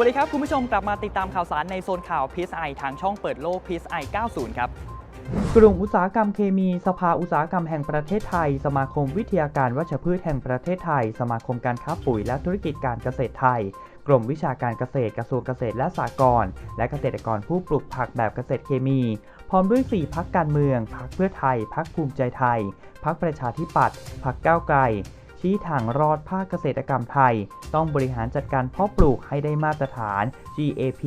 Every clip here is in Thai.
วัสดีครับ คุณผู้ชมกลับมาติดตามข่าวสารในโซนข่าว PSI ทางช่องเปิดโลก PSI 90 ครับกลุ่มอุตสาหกรรมเคมี สภาอุตสาหกรรมแห่งประเทศไทย สมาคมวิทยาการวัชพืชแห่งประเทศไทย สมาคมการค้าปุ๋ยและธุรกิจการเกษตรไทย กรมวิชาการเกษตรกระทรวงเกษตรและสหกรณ์และเกษตรกรผู้ปลูกผักแบบเกษตรเคมี พร้อมด้วย 4พักการเมืองพักเพื่อไทยพักภูมิใจไทยพักประชาธิปัตย์พักก้าวไกล ชี้ทางรอดภาคเกษตรกรรมไทย ต้องบริหารจัดการเพาะปลูกให้ได้มาตรฐาน GAP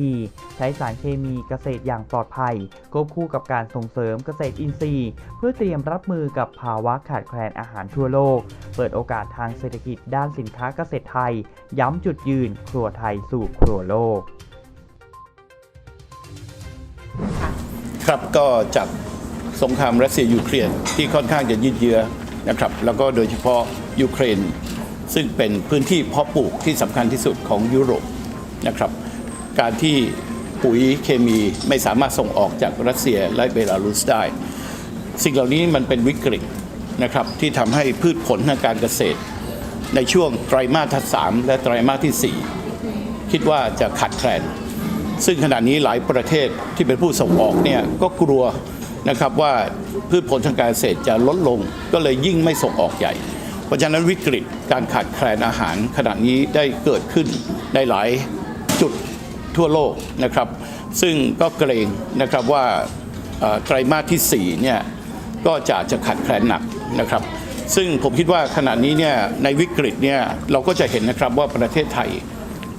ใช้สารเคมีเกษตรอย่างปลอดภัยควบคู่กับการส่งเสริมเกษตรอินทรีย์ เพื่อเตรียมรับมือกับภาวะขาดแคลนอาหารทั่วโลก เปิดโอกาสทางเศรษฐกิจด้านสินค้าเกษตรไทย ย้ำจุดยืน ครัวไทยสู่ครัวโลกครับก็จากสงครามรัสเซียยูเครนที่ค่อนข้างจะยืดเยื้อนะครับ แล้วก็โดยเฉพาะ ยูเครน ซึ่งเป็นพื้นที่เพาะปลูกที่สำคัญที่สุดของยุโรปนะครับ การที่ปุ๋ยเคมีไม่สามารถส่งออกจากรัสเซียและเบลารุสได้ สิ่งเหล่านี้มันเป็นวิกฤตนะครับที่ทำให้พืชผลทางการเกษตร ในช่วงไตรมาสที่สามและไตรมาสที่สี่คิดว่าจะขาดแคลน ซึ่งขณะนี้หลายประเทศที่เป็นผู้ส่งออกเนี่ยก็กลัวนะครับว่าพืชผลทางการเกษตรจะลดลงก็เลยยิ่งไม่ส่งออกใหญ่ ราะฉะนั้นวิกฤตการขาดแคลนอาหารขณะนี้ได้เกิดขึ้นในหลายจุดทั่วโลกนะครับ ซึ่งก็เกรงนะครับว่าไตรมาสที่4เนี่ยก็จะจะขาดแคลนหนักนะครับ ซึ่งผมคิดว่าขณะนี้เนี่ยในวิกฤตเนี่ยเราก็จะเห็นนะครับว่าประเทศไทย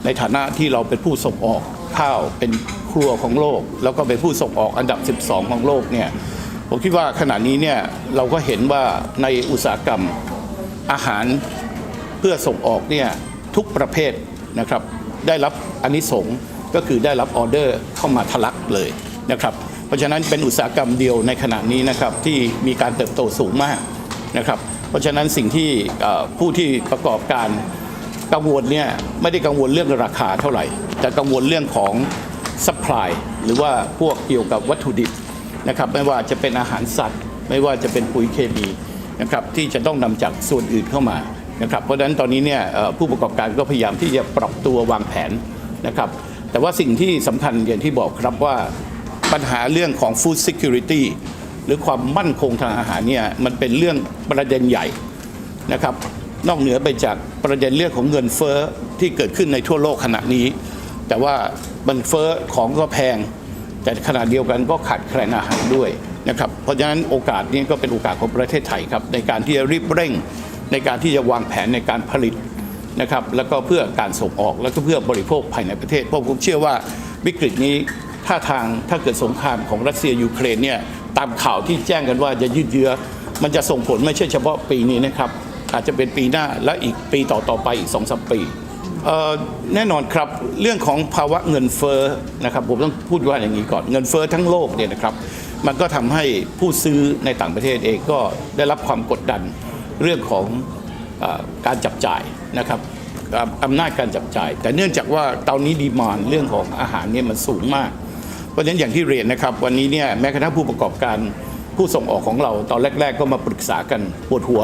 ในฐานะที่เราเป็นผู้ส่งออกข้าวเป็นครัวของโลก แล้วก็เป็นผู้ส่งออกอันดับ 12 ของโลกเนี่ยผมคิดว่าขณะนี้เนี่ยเราก็เห็นว่าในอุตสาหกรรม อาหารเพื่อส่งออกเนี่ยทุกประเภทนะครับได้รับอนนิสงส์ก็คือได้รับออเดอร์เข้ามาทะลักเลยนะครับเพราะฉะนั้นเป็นอุตสาหกรรมเดียวในขณะนี้นะครับที่มีการเติบโตสูงมากนะครับเพราะฉะนั้นสิ่งที่ผู้ที่ประกอบการกังวลเนี่ยไม่ได้กังวลเรื่องราคาเท่าไหร่ แต่กังวลเรื่องของสป라이หรือว่าพวกเกี่ยวกับวัตถุดิบนะครับไม่ว่าจะเป็นอาหารสัตว์ ไม่ว่าจะเป็นปุ๋ยเคมี นะครับที่จะต้องนำจากส่วนอื่นเข้ามานะครับเพราะฉะนั้นตอนนี้เนี่ยผู้ประกอบการก็พยายามที่จะปรับตัววางแผนนะครับแต่ว่าสิ่งที่สำคัญอย่างที่บอกครับว่าปัญหาเรื่องของ food security หรือความมั่นคงทางอาหารเนี่ยมันเป็นเรื่องประเด็นใหญ่นะครับนอกเหนือไปจากประเด็นเรื่องของเงินเฟ้อที่เกิดขึ้นในทั่วโลกขณะนี้ แต่ว่ามันเฟ้อของก็แพง แต่ขณะเดียวกันก็ขาดแคลนอาหารด้วย นะครับเพราะฉะนั้นโอกาสนี้ก็เป็นโอกาสของประเทศไทยครับในการที่จะรีบเร่ง ในการที่จะวางแผนในการผลิตนะครับแล้วก็เพื่อการส่งออกแล้วก็เพื่อบริโภคภายในประเทศเพราะผมเชื่อว่าวิกฤตนี้ถ้าทางถ้าเกิดสงครามของรัสเซียยูเครนเนี่ยตามข่าวที่แจ้งกันว่าจะยืดเยื้อ มันจะส่งผลไม่ใช่เฉพาะปีนี้นะครับ อาจจะเป็นปีหน้าและอีกปีต่อๆไปอีก2อสปีแน่นอนครับเรื่องของภาวะเงินเฟ้อนะครับผมต้องพูดว่าอย่างนี้ก่อนเงินเฟ้อทั้งโลกเนี่ยนะครับ มันก็ทำให้ผู้ซื้อในต่างประเทศเองก็ได้รับความกดดันเรื่องของอการจับจ่ายนะครับอ่าอำนาจการจับจ่าย แต่เนื่องจากว่าตอนนี้ดีมานเรื่องของอาหารเนี่ยมันสูงมาก เพราะฉะนั้นอย่างที่เรียนนะครับ วันนี้เนี่ยแม้กระทั่งผู้ประกอบการผู้ส่งออกของเราตอนแรก ๆ ก็มาปรึกษากันปวดหัว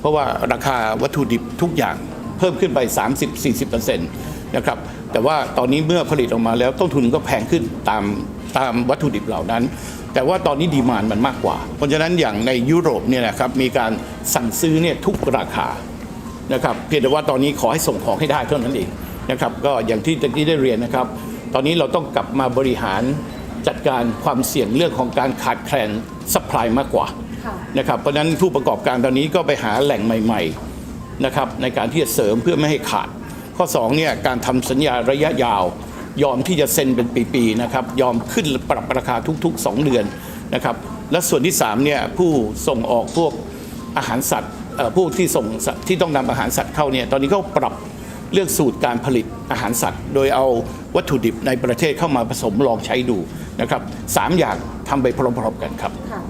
เพราะว่าราคาวัตถุดิบทุกอย่างเพิ่มขึ้นไป 30-40%นะครับแต่ว่าตอนนี้เมื่อผลิตออกมาแล้วต้นทุนก็แพงขึ้นตามตามวัตถุดิบเหล่านั้น แต่ว่าตอนนี้ดีมานมันมากกว่า เพราะฉะนั้นอย่างในยุโรปเนี่ยนะครับมีการสั่งซื้อเนี่ยทุกราคานะครับเพียงแต่ว่าตอนนี้ขอให้ส่งของให้ได้เท่านั้นเองนะครับก็อย่างที่ตะกี้ได้เรียนนะครับ ตอนนี้เราต้องกลับมาบริหารจัดการความเสี่ยงเรื่องของการขาดแคลนซัพพลายมากกว่านะครับเพราะฉะนั้นผู้ประกอบการตอนนี้ก็ไปหาแหล่งใหม่ๆนะครับในการที่จะเสริมเพื่อไม่ให้ขาด ข้อ2เนี่ยการทำสัญญาระยะยาว ยอมที่จะเซ็นเป็นปีๆนะครับยอมขึ้นปรับราคาทุก ๆ 2 เดือนนะครับและส่วนที่3เนี่ยผู้ส่งออกพวกอาหารสัตว์ผู้ที่ส่งสัตว์ที่ต้องนำอาหารสัตว์เข้าเนี่ยตอนนี้เขาปรับเรื่องสูตรการผลิตอาหารสัตว์ โดยเอาวัตถุดิบในประเทศเข้ามาผสมลองใช้ดูนะครับสามอย่างทำไปพร้อมๆกันครับค่ะ